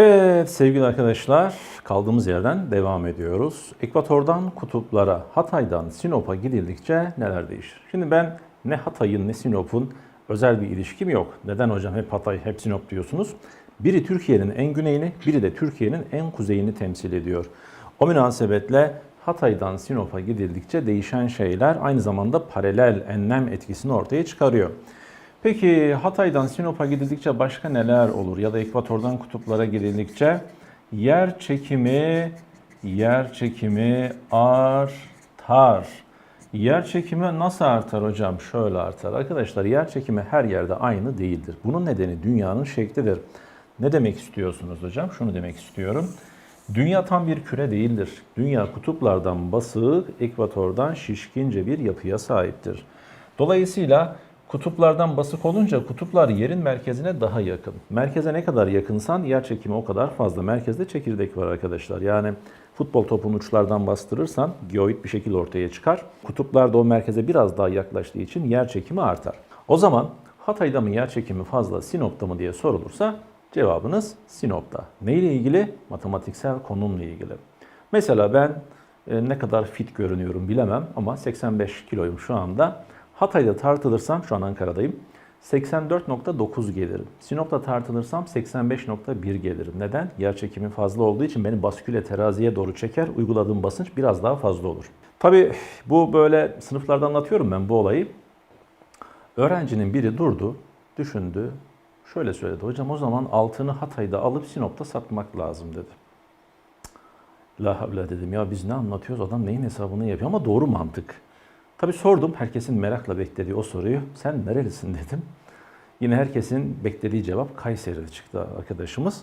Evet sevgili arkadaşlar kaldığımız yerden devam ediyoruz. Ekvatordan kutuplara, Hatay'dan Sinop'a gidildikçe neler değişir? Şimdi ben ne Hatay'ın ne Sinop'un özel bir ilişkim yok. Neden hocam hep Hatay hep Sinop diyorsunuz? Biri Türkiye'nin en güneyini, biri de Türkiye'nin en kuzeyini temsil ediyor. O münasebetle Hatay'dan Sinop'a gidildikçe değişen şeyler aynı zamanda paralel enlem etkisini ortaya çıkarıyor. Peki Hatay'dan Sinop'a gidildikçe başka neler olur? Ya da ekvatordan kutuplara gidildikçe yer çekimi yer çekimi artar. Yer çekimi nasıl artar hocam? Şöyle artar. Arkadaşlar yer çekimi her yerde aynı değildir. Bunun nedeni dünyanın şeklidir. Ne demek istiyorsunuz hocam? Şunu demek istiyorum. Dünya tam bir küre değildir. Dünya kutuplardan basık, ekvatordan şişkince bir yapıya sahiptir. Dolayısıyla kutuplardan basık olunca kutuplar yerin merkezine daha yakın. Merkeze ne kadar yakınsan yer çekimi o kadar fazla. Merkezde çekirdek var arkadaşlar. Yani futbol topunu uçlardan bastırırsan geoid bir şekilde ortaya çıkar. Kutuplar da o merkeze biraz daha yaklaştığı için yer çekimi artar. O zaman Hatay'da mı yer çekimi fazla, Sinop'ta mı diye sorulursa cevabınız Sinop'ta. Ne ile ilgili? Matematiksel konumla ilgili. Mesela ben e, ne kadar fit görünüyorum bilemem ama 85 kiloyum şu anda. Hatay'da tartılırsam, şu an Ankara'dayım, 84.9 gelirim. Sinop'ta tartılırsam 85.1 gelirim. Neden? Yer çekimi fazla olduğu için beni basküle teraziye doğru çeker. Uyguladığım basınç biraz daha fazla olur. Tabii bu böyle sınıflarda anlatıyorum ben bu olayı. Öğrencinin biri durdu, düşündü. Şöyle söyledi. Hocam o zaman altını Hatay'da alıp Sinop'ta satmak lazım dedi. La havle dedim ya biz ne anlatıyoruz adam neyin hesabını yapıyor ama doğru mantık. Tabi sordum herkesin merakla beklediği o soruyu. Sen nerelisin dedim. Yine herkesin beklediği cevap Kayseri'de çıktı arkadaşımız.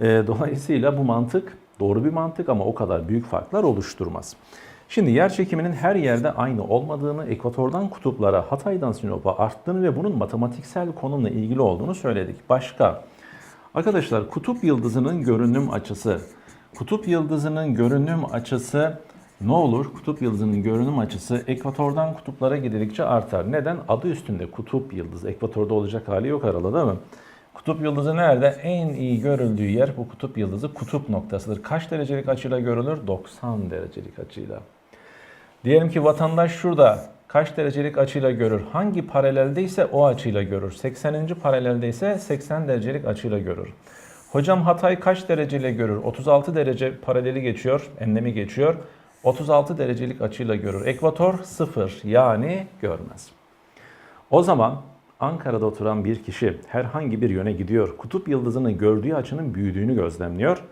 Ee, dolayısıyla bu mantık doğru bir mantık ama o kadar büyük farklar oluşturmaz. Şimdi yer çekiminin her yerde aynı olmadığını, ekvatordan kutuplara, Hatay'dan Sinop'a arttığını ve bunun matematiksel konumla ilgili olduğunu söyledik. Başka, arkadaşlar kutup yıldızının görünüm açısı, kutup yıldızının görünüm açısı ne olur? Kutup yıldızının görünüm açısı ekvatordan kutuplara gidildikçe artar. Neden? Adı üstünde kutup yıldızı. Ekvatorda olacak hali yok arada değil mi? Kutup yıldızı nerede? En iyi görüldüğü yer bu kutup yıldızı kutup noktasıdır. Kaç derecelik açıyla görülür? 90 derecelik açıyla. Diyelim ki vatandaş şurada kaç derecelik açıyla görür? Hangi paraleldeyse o açıyla görür. 80. paraleldeyse 80 derecelik açıyla görür. Hocam Hatay kaç dereceyle görür? 36 derece paraleli geçiyor, enlemi geçiyor. 36 derecelik açıyla görür. Ekvator 0 yani görmez. O zaman Ankara'da oturan bir kişi herhangi bir yöne gidiyor. Kutup yıldızının gördüğü açının büyüdüğünü gözlemliyor.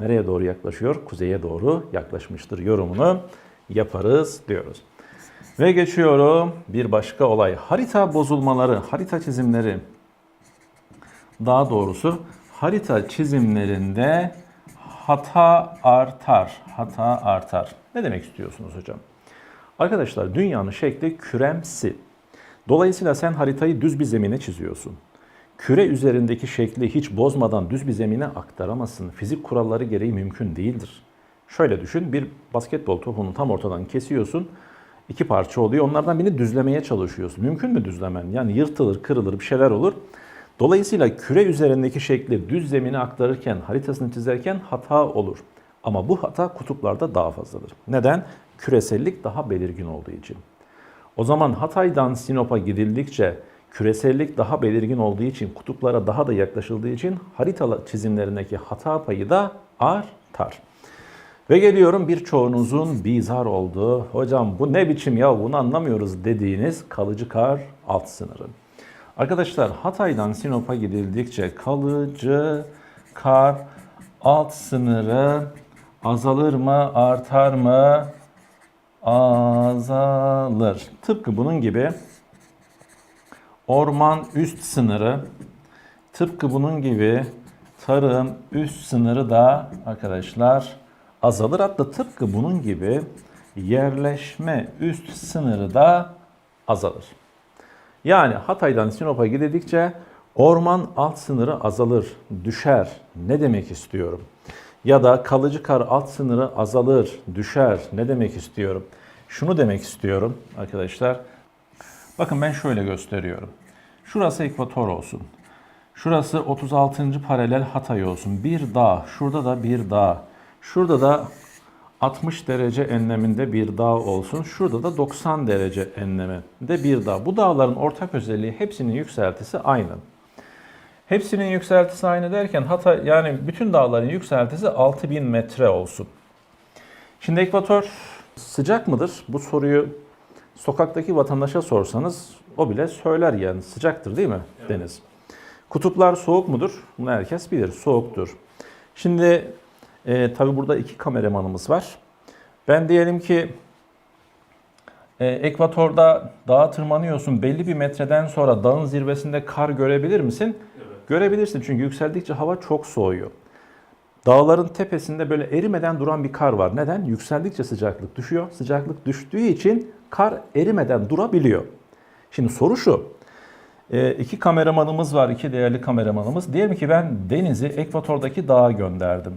Nereye doğru yaklaşıyor? Kuzeye doğru yaklaşmıştır yorumunu yaparız diyoruz. Ve geçiyorum bir başka olay. Harita bozulmaları, harita çizimleri. Daha doğrusu harita çizimlerinde hata artar. Hata artar. Ne demek istiyorsunuz hocam? Arkadaşlar dünyanın şekli küremsi. Dolayısıyla sen haritayı düz bir zemine çiziyorsun. Küre üzerindeki şekli hiç bozmadan düz bir zemine aktaramazsın. Fizik kuralları gereği mümkün değildir. Şöyle düşün, bir basketbol topunu tam ortadan kesiyorsun. iki parça oluyor. Onlardan birini düzlemeye çalışıyorsun. Mümkün mü düzlemen? Yani yırtılır, kırılır, bir şeyler olur. Dolayısıyla küre üzerindeki şekli düz zemine aktarırken, haritasını çizerken hata olur. Ama bu hata kutuplarda daha fazladır. Neden? Küresellik daha belirgin olduğu için. O zaman Hatay'dan Sinop'a gidildikçe küresellik daha belirgin olduğu için, kutuplara daha da yaklaşıldığı için harita çizimlerindeki hata payı da artar. Ve geliyorum birçoğunuzun bizar olduğu, hocam bu ne biçim ya bunu anlamıyoruz dediğiniz kalıcı kar alt sınırı. Arkadaşlar Hatay'dan Sinop'a gidildikçe kalıcı kar alt sınırı azalır mı, artar mı? Azalır. Tıpkı bunun gibi orman üst sınırı, tıpkı bunun gibi tarım üst sınırı da arkadaşlar azalır. Hatta tıpkı bunun gibi yerleşme üst sınırı da azalır. Yani Hatay'dan Sinop'a gidildikçe orman alt sınırı azalır, düşer. Ne demek istiyorum? Ya da kalıcı kar alt sınırı azalır, düşer. Ne demek istiyorum? Şunu demek istiyorum arkadaşlar. Bakın ben şöyle gösteriyorum. Şurası ekvator olsun. Şurası 36. paralel Hatay olsun. Bir dağ. Şurada da bir dağ. Şurada da 60 derece enleminde bir dağ olsun. Şurada da 90 derece enleminde bir dağ. Bu dağların ortak özelliği hepsinin yükseltisi aynı. Hepsinin yükseltisi aynı derken hatta yani bütün dağların yükseltisi 6000 metre olsun. Şimdi ekvator sıcak mıdır? Bu soruyu sokaktaki vatandaşa sorsanız o bile söyler yani sıcaktır değil mi deniz? Kutuplar soğuk mudur? Bunu herkes bilir. Soğuktur. Şimdi e, tabi burada iki kameramanımız var. Ben diyelim ki e, ekvatorda dağa tırmanıyorsun. Belli bir metreden sonra dağın zirvesinde kar görebilir misin? Görebilirsin çünkü yükseldikçe hava çok soğuyor. Dağların tepesinde böyle erimeden duran bir kar var. Neden? Yükseldikçe sıcaklık düşüyor. Sıcaklık düştüğü için kar erimeden durabiliyor. Şimdi soru şu. E, iki kameramanımız var, iki değerli kameramanımız. Diyelim ki ben Deniz'i Ekvator'daki dağa gönderdim.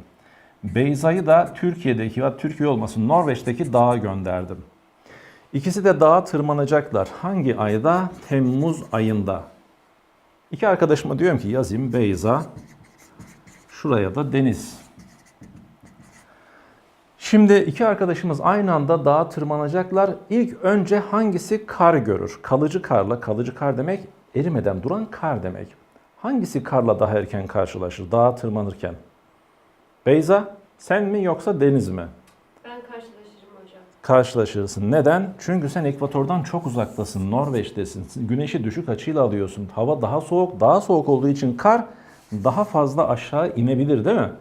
Beyza'yı da Türkiye'deki ya Türkiye olmasın Norveç'teki dağa gönderdim. İkisi de dağa tırmanacaklar. Hangi ayda? Temmuz ayında. İki arkadaşıma diyorum ki yazayım Beyza, şuraya da Deniz. Şimdi iki arkadaşımız aynı anda dağa tırmanacaklar. İlk önce hangisi kar görür? Kalıcı karla, kalıcı kar demek erimeden duran kar demek. Hangisi karla daha erken karşılaşır dağa tırmanırken? Beyza, sen mi yoksa Deniz mi? Ben karşılaşırım hocam. karşılaşırsın. Neden? Çünkü sen ekvatordan çok uzaktasın, Norveç'tesin. Güneşi düşük açıyla alıyorsun. Hava daha soğuk, daha soğuk olduğu için kar daha fazla aşağı inebilir değil mi?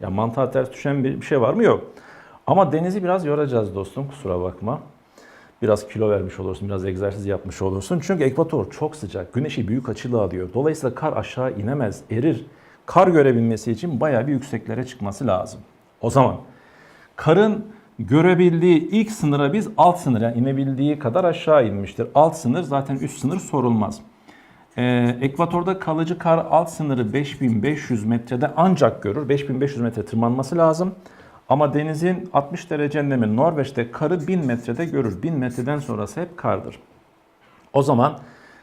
Ya mantığa ters düşen bir şey var mı? Yok. Ama denizi biraz yoracağız dostum, kusura bakma. Biraz kilo vermiş olursun, biraz egzersiz yapmış olursun. Çünkü ekvator çok sıcak, güneşi büyük açıyla alıyor. Dolayısıyla kar aşağı inemez, erir. Kar görebilmesi için bayağı bir yükseklere çıkması lazım. O zaman karın görebildiği ilk sınıra biz alt sınır yani inebildiği kadar aşağı inmiştir. Alt sınır zaten üst sınır sorulmaz. Ee, ekvatorda kalıcı kar alt sınırı 5500 metrede ancak görür. 5500 metre tırmanması lazım. Ama denizin 60 derece enlemi Norveç'te karı 1000 metrede görür. 1000 metreden sonrası hep kardır. O zaman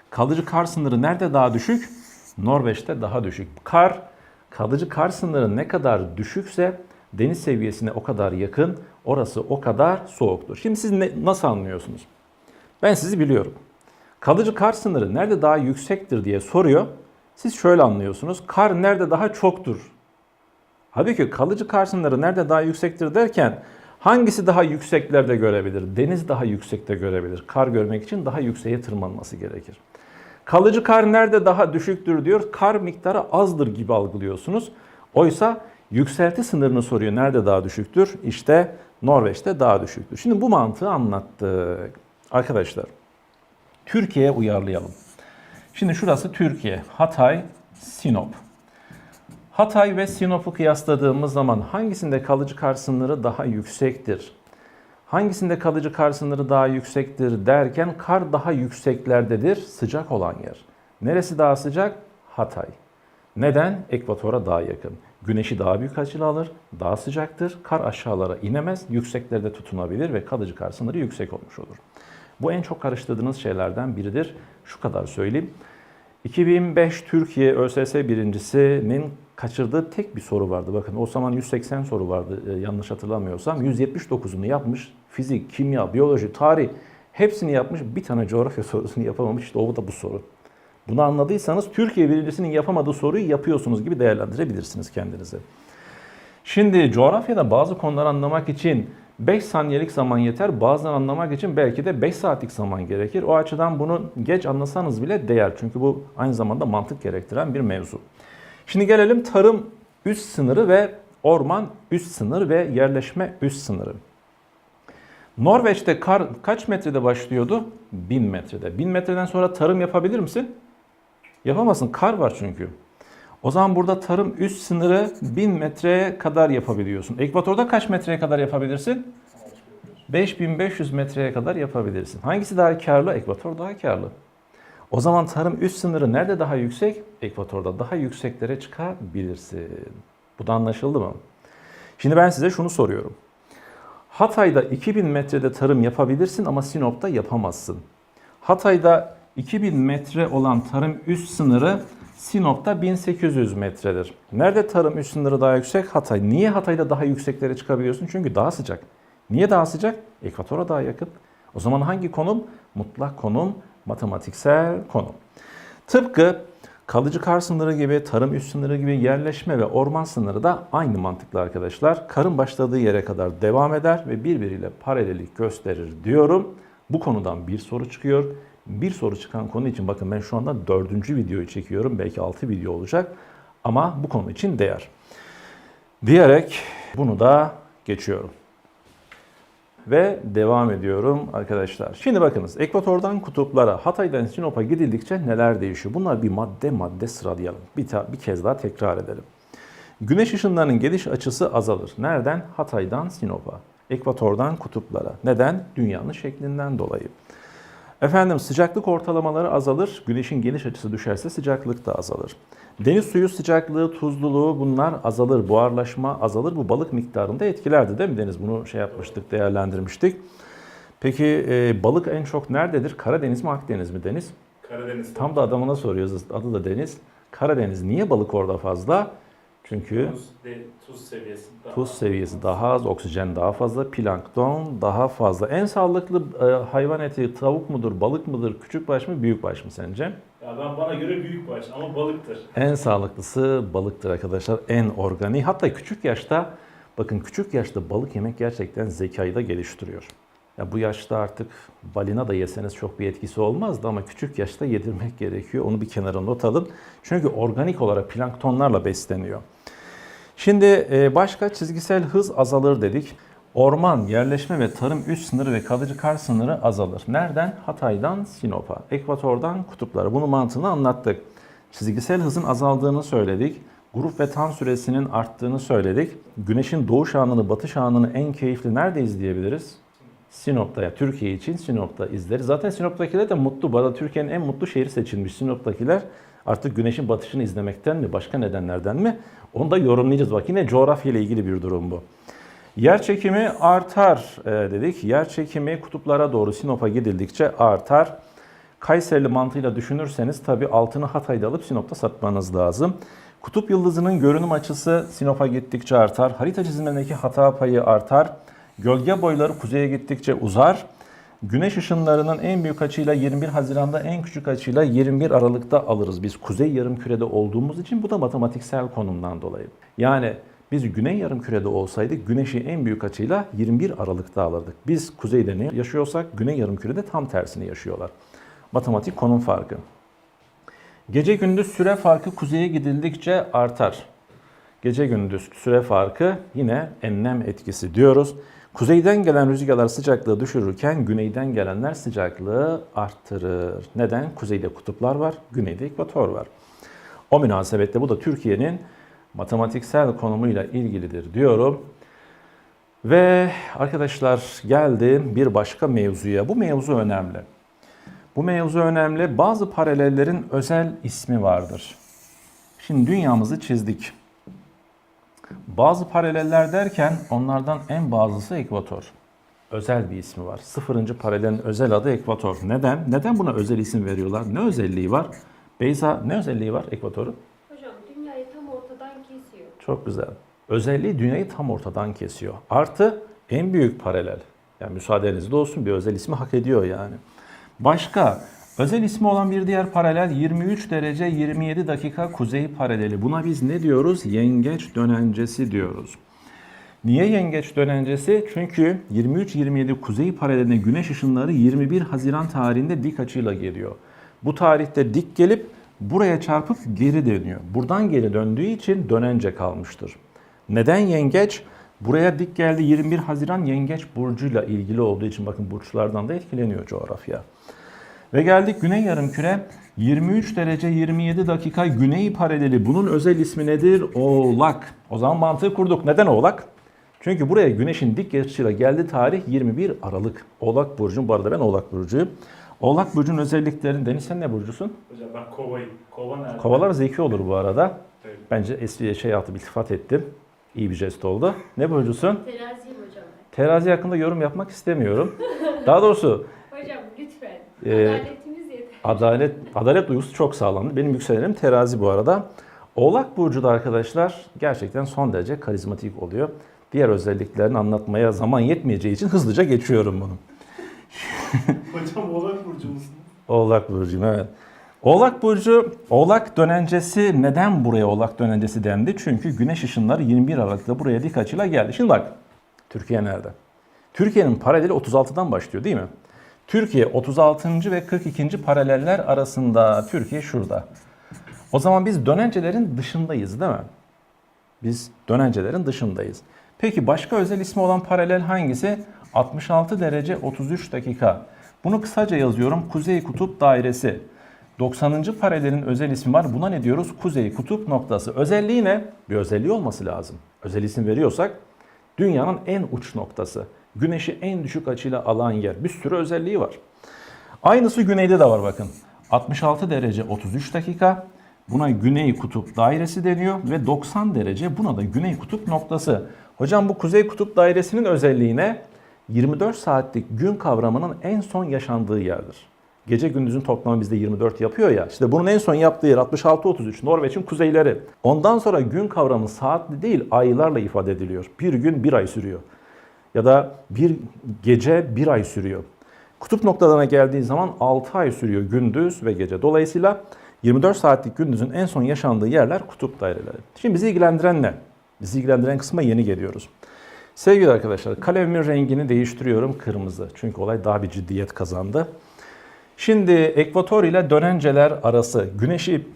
kalıcı kar sınırı nerede daha düşük? Norveç'te daha düşük. Kar, kalıcı kar sınırı ne kadar düşükse deniz seviyesine o kadar yakın, orası o kadar soğuktur. Şimdi siz ne, nasıl anlıyorsunuz? Ben sizi biliyorum. Kalıcı kar sınırı nerede daha yüksektir diye soruyor. Siz şöyle anlıyorsunuz. Kar nerede daha çoktur? Halbuki kalıcı kar sınırı nerede daha yüksektir derken hangisi daha yükseklerde görebilir? Deniz daha yüksekte görebilir. Kar görmek için daha yükseğe tırmanması gerekir. Kalıcı kar nerede daha düşüktür diyor. Kar miktarı azdır gibi algılıyorsunuz. Oysa yükselti sınırını soruyor. Nerede daha düşüktür? İşte Norveç'te daha düşüktür. Şimdi bu mantığı anlattık. Arkadaşlar Türkiye'ye uyarlayalım. Şimdi şurası Türkiye. Hatay, Sinop. Hatay ve Sinop'u kıyasladığımız zaman hangisinde kalıcı kar sınırı daha yüksektir? Hangisinde kalıcı kar sınırı daha yüksektir derken kar daha yükseklerdedir sıcak olan yer. Neresi daha sıcak? Hatay. Neden? Ekvatora daha yakın. Güneşi daha büyük açıyla alır, daha sıcaktır. Kar aşağılara inemez, yükseklerde tutunabilir ve kalıcı kar sınırı yüksek olmuş olur. Bu en çok karıştırdığınız şeylerden biridir. Şu kadar söyleyeyim. 2005 Türkiye ÖSS birincisinin kaçırdığı tek bir soru vardı. Bakın o zaman 180 soru vardı e, yanlış hatırlamıyorsam. 179'unu yapmış. Fizik, kimya, biyoloji, tarih hepsini yapmış. Bir tane coğrafya sorusunu yapamamış. İşte o da bu soru. Bunu anladıysanız Türkiye birincisinin yapamadığı soruyu yapıyorsunuz gibi değerlendirebilirsiniz kendinizi. Şimdi coğrafyada bazı konuları anlamak için 5 saniyelik zaman yeter. Bazen anlamak için belki de 5 saatlik zaman gerekir. O açıdan bunu geç anlasanız bile değer. Çünkü bu aynı zamanda mantık gerektiren bir mevzu. Şimdi gelelim tarım üst sınırı ve orman üst sınır ve yerleşme üst sınırı. Norveç'te kar kaç metrede başlıyordu? 1000 metrede. 1000 metreden sonra tarım yapabilir misin? Yapamazsın. Kar var çünkü. O zaman burada tarım üst sınırı 1000 metreye kadar yapabiliyorsun. Ekvatorda kaç metreye kadar yapabilirsin? 5500 metreye kadar yapabilirsin. Hangisi daha karlı? Ekvator daha karlı. O zaman tarım üst sınırı nerede daha yüksek? Ekvatorda daha yükseklere çıkabilirsin. Bu da anlaşıldı mı? Şimdi ben size şunu soruyorum. Hatay'da 2000 metrede tarım yapabilirsin ama Sinop'ta yapamazsın. Hatay'da 2000 metre olan tarım üst sınırı Sinop'ta 1800 metredir. Nerede tarım üst sınırı daha yüksek? Hatay. Niye Hatay'da daha yükseklere çıkabiliyorsun? Çünkü daha sıcak. Niye daha sıcak? Ekvatora daha yakın. O zaman hangi konum? Mutlak konum, matematiksel konum. Tıpkı kalıcı kar sınırı gibi, tarım üst sınırı gibi yerleşme ve orman sınırı da aynı mantıklı arkadaşlar. Karın başladığı yere kadar devam eder ve birbiriyle paralellik gösterir diyorum. Bu konudan bir soru çıkıyor. Bir soru çıkan konu için bakın ben şu anda dördüncü videoyu çekiyorum. Belki altı video olacak. Ama bu konu için değer. Diyerek bunu da geçiyorum. Ve devam ediyorum arkadaşlar. Şimdi bakınız ekvatordan kutuplara, Hatay'dan Sinop'a gidildikçe neler değişiyor? Bunlar bir madde madde sıralayalım. Bir, bir kez daha tekrar edelim. Güneş ışınlarının geliş açısı azalır. Nereden? Hatay'dan Sinop'a. Ekvatordan kutuplara. Neden? Dünyanın şeklinden dolayı. Efendim sıcaklık ortalamaları azalır. Güneşin geniş açısı düşerse sıcaklık da azalır. Deniz suyu sıcaklığı, tuzluluğu bunlar azalır. Buharlaşma azalır. Bu balık miktarında etkilerdi değil mi Deniz? Bunu şey yapmıştık, değerlendirmiştik. Peki e, balık en çok nerededir? Karadeniz mi Akdeniz mi Deniz? Karadeniz. Tam da adamına soruyoruz. Adı da Deniz. Karadeniz. Niye balık orada fazla? Çünkü tuz, de, tuz seviyesi daha tuz seviyesi daha az, oksijen daha fazla, plankton daha fazla. En sağlıklı e, hayvan eti tavuk mudur, balık mıdır, küçük baş mı, büyük baş mı sence? Ya ben bana göre büyük baş ama balıktır. En sağlıklısı balıktır arkadaşlar. En organik. Hatta küçük yaşta bakın küçük yaşta balık yemek gerçekten zekayı da geliştiriyor. Ya bu yaşta artık balina da yeseniz çok bir etkisi olmazdı ama küçük yaşta yedirmek gerekiyor. Onu bir kenara not alın. Çünkü organik olarak planktonlarla besleniyor. Şimdi e, başka çizgisel hız azalır dedik. Orman, yerleşme ve tarım üst sınırı ve kalıcı kar sınırı azalır. Nereden? Hatay'dan Sinop'a, ekvatordan kutuplara. Bunu mantığını anlattık. Çizgisel hızın azaldığını söyledik. Grup ve tam süresinin arttığını söyledik. Güneşin doğuş anını, batış anını en keyifli nerede izleyebiliriz? Sinop'ta ya Türkiye için Sinop'ta izleriz. Zaten Sinop'takiler de mutlu. Arada Türkiye'nin en mutlu şehri seçilmiş Sinop'takiler. Artık güneşin batışını izlemekten mi, başka nedenlerden mi? Onu da yorumlayacağız. Bak yine coğrafya ile ilgili bir durum bu. Yer çekimi artar e, dedik. Yer çekimi kutuplara doğru Sinop'a gidildikçe artar. Kayserili mantığıyla düşünürseniz tabii altını Hatay'da alıp Sinop'ta satmanız lazım. Kutup yıldızının görünüm açısı Sinop'a gittikçe artar. Harita çizimlerindeki hata payı artar. Gölge boyları kuzeye gittikçe uzar. Güneş ışınlarının en büyük açıyla 21 Haziran'da en küçük açıyla 21 Aralık'ta alırız. Biz kuzey yarımkürede olduğumuz için bu da matematiksel konumdan dolayı. Yani biz güney yarımkürede olsaydık güneşi en büyük açıyla 21 Aralık'ta alırdık. Biz kuzeyde ne yaşıyorsak güney yarımkürede tam tersini yaşıyorlar. Matematik konum farkı. Gece gündüz süre farkı kuzeye gidildikçe artar. Gece gündüz süre farkı yine enlem etkisi diyoruz. Kuzeyden gelen rüzgarlar sıcaklığı düşürürken güneyden gelenler sıcaklığı arttırır. Neden? Kuzeyde kutuplar var, güneyde ekvator var. O münasebetle bu da Türkiye'nin matematiksel konumuyla ilgilidir diyorum. Ve arkadaşlar geldim bir başka mevzuya. Bu mevzu önemli. Bu mevzu önemli. Bazı paralellerin özel ismi vardır. Şimdi dünyamızı çizdik. Bazı paraleller derken onlardan en bazısı ekvator. Özel bir ismi var. Sıfırıncı paralelin özel adı ekvator. Neden? Neden buna özel isim veriyorlar? Ne özelliği var? Beyza ne özelliği var ekvatorun? Hocam dünyayı tam ortadan kesiyor. Çok güzel. Özelliği dünyayı tam ortadan kesiyor. Artı en büyük paralel. Yani müsaadenizle olsun bir özel ismi hak ediyor yani. Başka özel ismi olan bir diğer paralel 23 derece 27 dakika kuzey paraleli. Buna biz ne diyoruz? Yengeç dönencesi diyoruz. Niye yengeç dönencesi? Çünkü 23-27 kuzey paraleline güneş ışınları 21 Haziran tarihinde dik açıyla geliyor. Bu tarihte dik gelip buraya çarpıp geri dönüyor. Buradan geri döndüğü için dönence kalmıştır. Neden yengeç? Buraya dik geldi 21 Haziran yengeç burcuyla ilgili olduğu için bakın burçlardan da etkileniyor coğrafya. Ve geldik Güney Yarımküre 23 derece 27 dakika güney paraleli. Bunun özel ismi nedir? Oğlak. O zaman mantığı kurduk. Neden Oğlak? Çünkü buraya güneşin dik açıyla geldiği tarih 21 Aralık. Oğlak Burcu'nun, bu arada ben Oğlak Burcu'yum. Oğlak Burcu'nun özelliklerini, Deniz sen ne burcusun? Hocam ben kovayım. Kova nerede? Kovalar zeki olur bu arada. Evet. Bence eski şey yaptı, iltifat ettim. İyi bir jest oldu. Ne burcusun? Teraziyim hocam. Terazi hakkında yorum yapmak istemiyorum. Daha doğrusu Ee, yeter. Adalet adalet duygusu çok sağlamdı. Benim yükselenim terazi bu arada. Oğlak burcu da arkadaşlar gerçekten son derece karizmatik oluyor. Diğer özelliklerini anlatmaya zaman yetmeyeceği için hızlıca geçiyorum bunu. Hocam oğlak burcu musun? Oğlak burcuyum evet. Oğlak burcu, oğlak dönencesi neden buraya oğlak dönencesi dendi? Çünkü güneş ışınları 21 Aralık'ta buraya dik açıyla geldi. Şimdi bak, Türkiye nerede? Türkiye'nin paraleli 36'dan başlıyor değil mi? Türkiye 36. ve 42. paraleller arasında. Türkiye şurada. O zaman biz dönencelerin dışındayız değil mi? Biz dönencelerin dışındayız. Peki başka özel ismi olan paralel hangisi? 66 derece 33 dakika. Bunu kısaca yazıyorum. Kuzey kutup dairesi. 90. paralelin özel ismi var. Buna ne diyoruz? Kuzey kutup noktası. Özelliği ne? Bir özelliği olması lazım. Özel isim veriyorsak dünyanın en uç noktası. Güneşi en düşük açıyla alan yer. Bir sürü özelliği var. Aynısı güneyde de var bakın. 66 derece 33 dakika. Buna güney kutup dairesi deniyor ve 90 derece buna da güney kutup noktası. Hocam bu kuzey kutup dairesinin özelliği ne? 24 saatlik gün kavramının en son yaşandığı yerdir. Gece gündüzün toplamı bizde 24 yapıyor ya. İşte bunun en son yaptığı yer 66-33 Norveç'in kuzeyleri. Ondan sonra gün kavramı saatli değil aylarla ifade ediliyor. Bir gün bir ay sürüyor. Ya da bir gece bir ay sürüyor. Kutup noktalarına geldiği zaman 6 ay sürüyor gündüz ve gece. Dolayısıyla 24 saatlik gündüzün en son yaşandığı yerler kutup daireleri. Şimdi bizi ilgilendiren ne? Bizi ilgilendiren kısma yeni geliyoruz. Sevgili arkadaşlar kalemimin rengini değiştiriyorum kırmızı. Çünkü olay daha bir ciddiyet kazandı. Şimdi ekvator ile dönenceler arası güneşi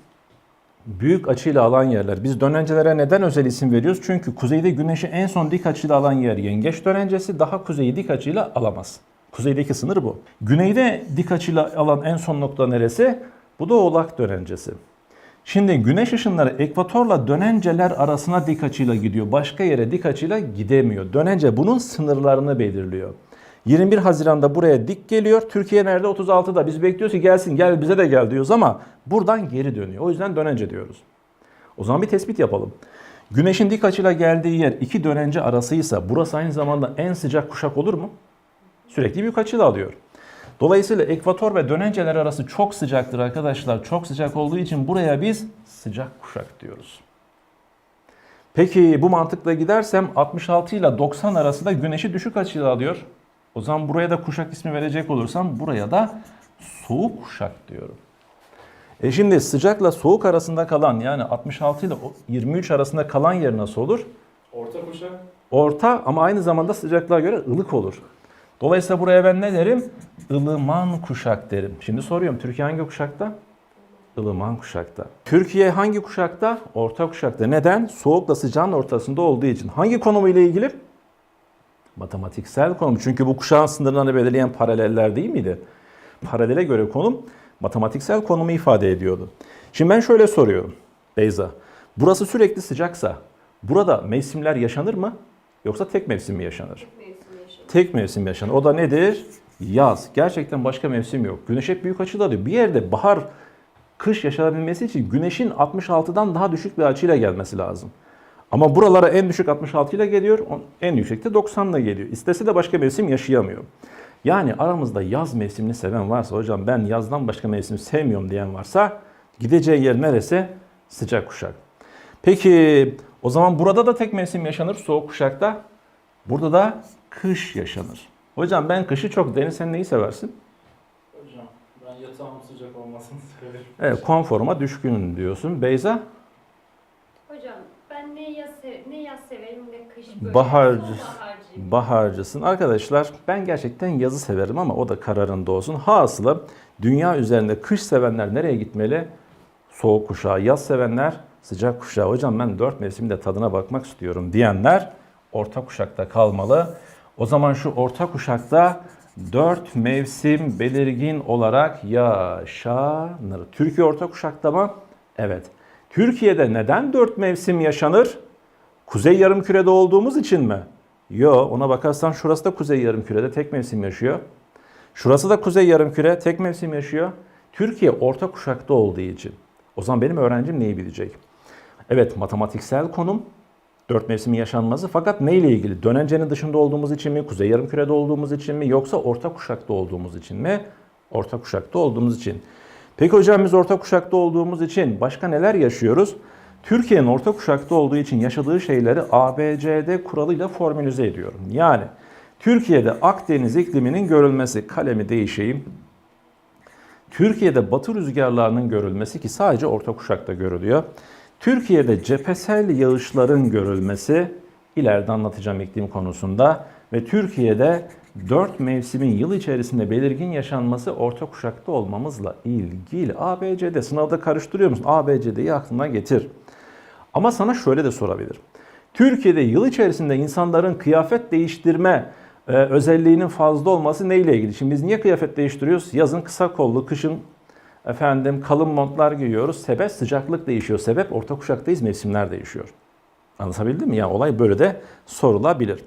büyük açıyla alan yerler. Biz dönencelere neden özel isim veriyoruz? Çünkü kuzeyde güneşi en son dik açıyla alan yer yengeç dönencesi daha kuzeyi dik açıyla alamaz. Kuzeydeki sınır bu. Güneyde dik açıyla alan en son nokta neresi? Bu da oğlak dönencesi. Şimdi güneş ışınları ekvatorla dönenceler arasına dik açıyla gidiyor. Başka yere dik açıyla gidemiyor. Dönence bunun sınırlarını belirliyor. 21 Haziran'da buraya dik geliyor. Türkiye nerede? 36'da. Biz bekliyoruz ki gelsin gel bize de gel diyoruz ama buradan geri dönüyor. O yüzden dönence diyoruz. O zaman bir tespit yapalım. Güneşin dik açıyla geldiği yer iki dönence arasıysa burası aynı zamanda en sıcak kuşak olur mu? Sürekli büyük açıyla alıyor. Dolayısıyla ekvator ve dönenceler arası çok sıcaktır arkadaşlar. Çok sıcak olduğu için buraya biz sıcak kuşak diyoruz. Peki bu mantıkla gidersem 66 ile 90 arasında güneşi düşük açıyla alıyor. O zaman buraya da kuşak ismi verecek olursam buraya da soğuk kuşak diyorum. E şimdi sıcakla soğuk arasında kalan yani 66 ile 23 arasında kalan yer nasıl olur? Orta kuşak. Orta ama aynı zamanda sıcaklığa göre ılık olur. Dolayısıyla buraya ben ne derim? Ilıman kuşak derim. Şimdi soruyorum Türkiye hangi kuşakta? Ilıman kuşakta. Türkiye hangi kuşakta? Orta kuşakta. Neden? Soğukla sıcağın ortasında olduğu için. Hangi konumu ile ilgili? Matematiksel konum. Çünkü bu kuşağın sınırlarını belirleyen paraleller değil miydi? Paralele göre konum matematiksel konumu ifade ediyordu. Şimdi ben şöyle soruyorum Beyza. Burası sürekli sıcaksa burada mevsimler yaşanır mı? Yoksa tek mevsim mi yaşanır? Mevsim yaşıyor. Tek mevsim yaşanır. O da nedir? Yaz. Gerçekten başka mevsim yok. Güneş hep büyük açıda diyor. Bir yerde bahar, kış yaşanabilmesi için güneşin 66'dan daha düşük bir açıyla gelmesi lazım. Ama buralara en düşük 66 ile geliyor, en yüksekte 90 ile geliyor. İstese de başka mevsim yaşayamıyor. Yani aramızda yaz mevsimini seven varsa, hocam ben yazdan başka mevsim sevmiyorum diyen varsa gideceği yer neresi? Sıcak kuşak. Peki o zaman burada da tek mevsim yaşanır soğuk kuşakta. Burada da kış yaşanır. Hocam ben kışı çok deniz sen neyi seversin? Hocam ben yatağım sıcak olmasını severim. Evet konforuma düşkünüm diyorsun. Beyza? Ne yaz, se- ne yaz severim ne kış böyle. Baharcı. Baharcısın. Arkadaşlar ben gerçekten yazı severim ama o da kararında olsun. Hasılı dünya üzerinde kış sevenler nereye gitmeli? Soğuk kuşağı. Yaz sevenler sıcak kuşağı. Hocam ben dört mevsimde tadına bakmak istiyorum diyenler orta kuşakta kalmalı. O zaman şu orta kuşakta dört mevsim belirgin olarak yaşanır. Türkiye orta kuşakta mı? Evet. Türkiye'de neden dört mevsim yaşanır? Kuzey yarımkürede olduğumuz için mi? Yo, ona bakarsan şurası da kuzey yarımkürede tek mevsim yaşıyor. Şurası da kuzey yarımküre tek mevsim yaşıyor. Türkiye orta kuşakta olduğu için. O zaman benim öğrencim neyi bilecek? Evet, matematiksel konum dört mevsimin yaşanması fakat neyle ilgili? Dönencenin dışında olduğumuz için mi? Kuzey yarımkürede olduğumuz için mi? Yoksa orta kuşakta olduğumuz için mi? Orta kuşakta olduğumuz için. Peki hocam biz orta kuşakta olduğumuz için başka neler yaşıyoruz? Türkiye'nin orta kuşakta olduğu için yaşadığı şeyleri ABCD kuralıyla formülize ediyorum. Yani Türkiye'de Akdeniz ikliminin görülmesi, kalemi değişeyim. Türkiye'de batı rüzgarlarının görülmesi ki sadece orta kuşakta görülüyor. Türkiye'de cephesel yağışların görülmesi ileride anlatacağım iklim konusunda ve Türkiye'de dört mevsimin yıl içerisinde belirgin yaşanması orta kuşakta olmamızla ilgili. ABCD sınavda karıştırıyor musun? ABCD'yi aklına getir. Ama sana şöyle de sorabilir. Türkiye'de yıl içerisinde insanların kıyafet değiştirme e, özelliğinin fazla olması neyle ilgili? Şimdi biz niye kıyafet değiştiriyoruz? Yazın kısa kollu, kışın efendim kalın montlar giyiyoruz. Sebep sıcaklık değişiyor. Sebep orta kuşaktayız, mevsimler değişiyor. Anlatabildim mi? Yani olay böyle de sorulabilir.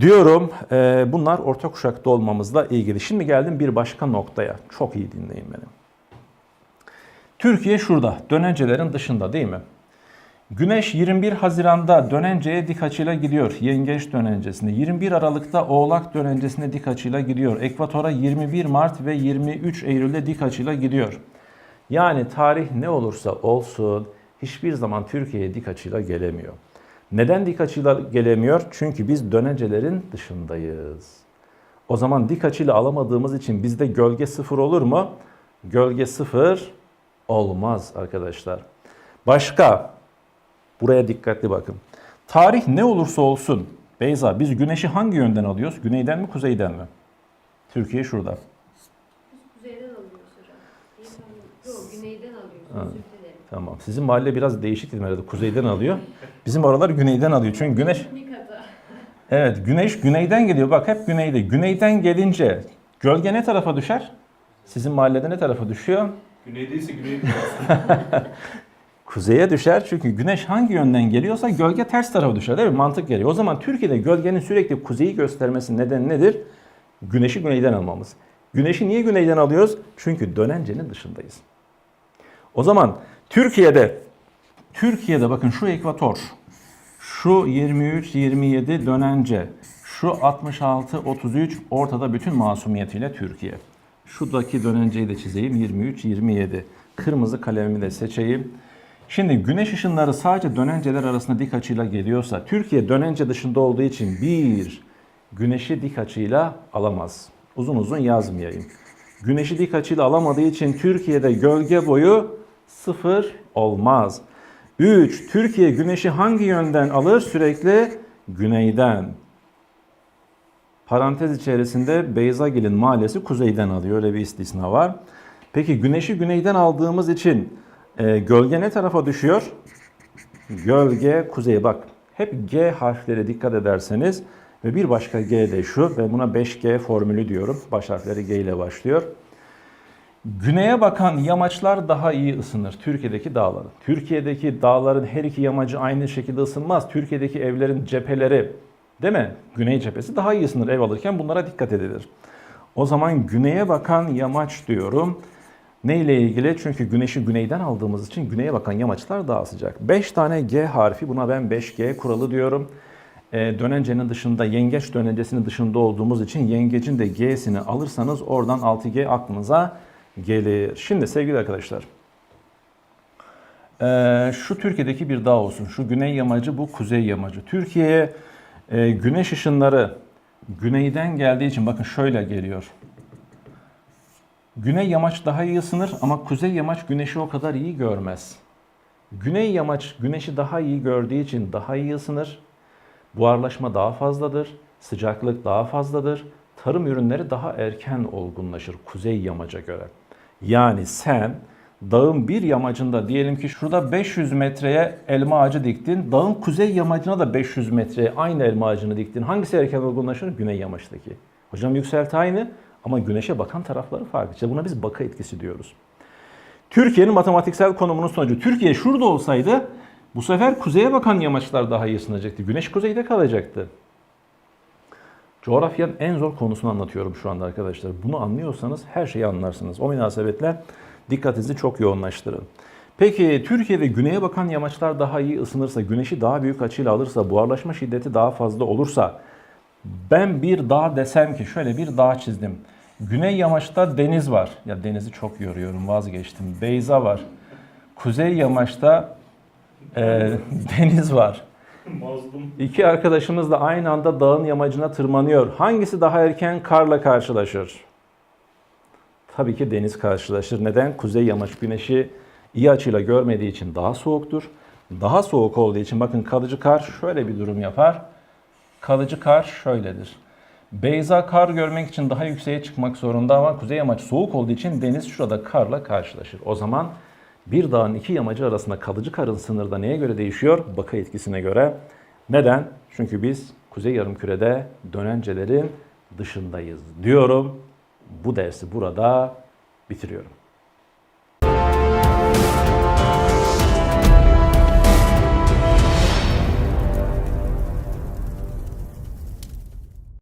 Diyorum e, bunlar orta kuşakta olmamızla ilgili. Şimdi geldim bir başka noktaya. Çok iyi dinleyin beni. Türkiye şurada, dönencelerin dışında değil mi? Güneş 21 Haziran'da dönenceye dik açıyla gidiyor. Yengeç dönencesinde. 21 Aralık'ta Oğlak dönencesine dik açıyla gidiyor. Ekvatora 21 Mart ve 23 Eylül'de dik açıyla gidiyor. Yani tarih ne olursa olsun hiçbir zaman Türkiye'ye dik açıyla gelemiyor. Neden dik açıyla gelemiyor? Çünkü biz dönencelerin dışındayız. O zaman dik açıyla alamadığımız için bizde gölge sıfır olur mu? Gölge sıfır olmaz arkadaşlar. Başka Buraya dikkatli bakın. Tarih ne olursa olsun Beyza biz güneşi hangi yönden alıyoruz? Güneyden mi kuzeyden mi? Türkiye şurada. Kuzeyden alıyoruz hocam. Yok güneyden alıyoruz. Dilerim. Tamam. Sizin mahalle biraz değişik değil mi? herhalde? Kuzeyden alıyor. Bizim oralar güneyden alıyor. Çünkü güneş. Evet güneş güneyden geliyor. Bak hep güneyde. Güneyden gelince gölge ne tarafa düşer? Sizin mahallede ne tarafa düşüyor? Güneydeyse güneyde Kuzeye düşer çünkü güneş hangi yönden geliyorsa gölge ters tarafa düşer değil mi? Mantık geliyor. O zaman Türkiye'de gölgenin sürekli kuzeyi göstermesi neden nedir? Güneşi güneyden almamız. Güneşi niye güneyden alıyoruz? Çünkü dönencenin dışındayız. O zaman Türkiye'de Türkiye'de bakın şu ekvator, şu 23-27 dönence, şu 66-33 ortada bütün masumiyetiyle Türkiye. Şuradaki dönenceyi de çizeyim 23-27. Kırmızı kalemimi de seçeyim. Şimdi güneş ışınları sadece dönenceler arasında dik açıyla geliyorsa Türkiye dönence dışında olduğu için bir güneşi dik açıyla alamaz. Uzun uzun yazmayayım. Güneşi dik açıyla alamadığı için Türkiye'de gölge boyu sıfır olmaz. 3. Türkiye güneşi hangi yönden alır? Sürekli güneyden. Parantez içerisinde Beyzagil'in mahallesi kuzeyden alıyor. Öyle bir istisna var. Peki güneşi güneyden aldığımız için e, gölge ne tarafa düşüyor? Gölge kuzeye bak. Hep G harfleri dikkat ederseniz ve bir başka G de şu ve buna 5G formülü diyorum. Baş harfleri G ile başlıyor. Güneye bakan yamaçlar daha iyi ısınır Türkiye'deki dağların. Türkiye'deki dağların her iki yamacı aynı şekilde ısınmaz. Türkiye'deki evlerin cepheleri değil mi? Güney cephesi daha iyi ısınır ev alırken bunlara dikkat edilir. O zaman güneye bakan yamaç diyorum. Ne ile ilgili? Çünkü güneşi güneyden aldığımız için güneye bakan yamaçlar daha sıcak. 5 tane G harfi buna ben 5G kuralı diyorum. E, dönencenin dışında yengeç dönencesinin dışında olduğumuz için yengecin de G'sini alırsanız oradan 6G aklınıza gelir. Şimdi sevgili arkadaşlar şu Türkiye'deki bir dağ olsun. Şu güney yamacı bu kuzey yamacı. Türkiye'ye güneş ışınları güneyden geldiği için bakın şöyle geliyor. Güney yamaç daha iyi ısınır ama kuzey yamaç güneşi o kadar iyi görmez. Güney yamaç güneşi daha iyi gördüğü için daha iyi ısınır. Buharlaşma daha fazladır. Sıcaklık daha fazladır. Tarım ürünleri daha erken olgunlaşır kuzey yamaca göre. Yani sen dağın bir yamacında diyelim ki şurada 500 metreye elma ağacı diktin. Dağın kuzey yamacına da 500 metreye aynı elma ağacını diktin. Hangisi erken olgunlaşır? Güney yamaçtaki. Hocam yükselti aynı ama güneşe bakan tarafları farklı. İşte buna biz baka etkisi diyoruz. Türkiye'nin matematiksel konumunun sonucu. Türkiye şurada olsaydı bu sefer kuzeye bakan yamaçlar daha iyi ısınacaktı. Güneş kuzeyde kalacaktı. Coğrafyanın en zor konusunu anlatıyorum şu anda arkadaşlar. Bunu anlıyorsanız her şeyi anlarsınız. O münasebetle dikkatinizi çok yoğunlaştırın. Peki Türkiye'de güneye bakan yamaçlar daha iyi ısınırsa, güneşi daha büyük açıyla alırsa, buharlaşma şiddeti daha fazla olursa ben bir dağ desem ki şöyle bir dağ çizdim. Güney yamaçta deniz var. Ya denizi çok yoruyorum vazgeçtim. Beyza var. Kuzey yamaçta e, deniz var. İki arkadaşımız da aynı anda dağın yamacına tırmanıyor. Hangisi daha erken karla karşılaşır? Tabii ki deniz karşılaşır. Neden? Kuzey yamaç güneşi iyi açıyla görmediği için daha soğuktur. Daha soğuk olduğu için bakın kalıcı kar şöyle bir durum yapar. Kalıcı kar şöyledir. Beyza kar görmek için daha yükseğe çıkmak zorunda ama kuzey yamaç soğuk olduğu için deniz şurada karla karşılaşır. O zaman bir dağın iki yamacı arasında kalıcı karın sınırda neye göre değişiyor? Bakı etkisine göre. Neden? Çünkü biz kuzey yarımkürede dönencelerin dışındayız diyorum. Bu dersi burada bitiriyorum.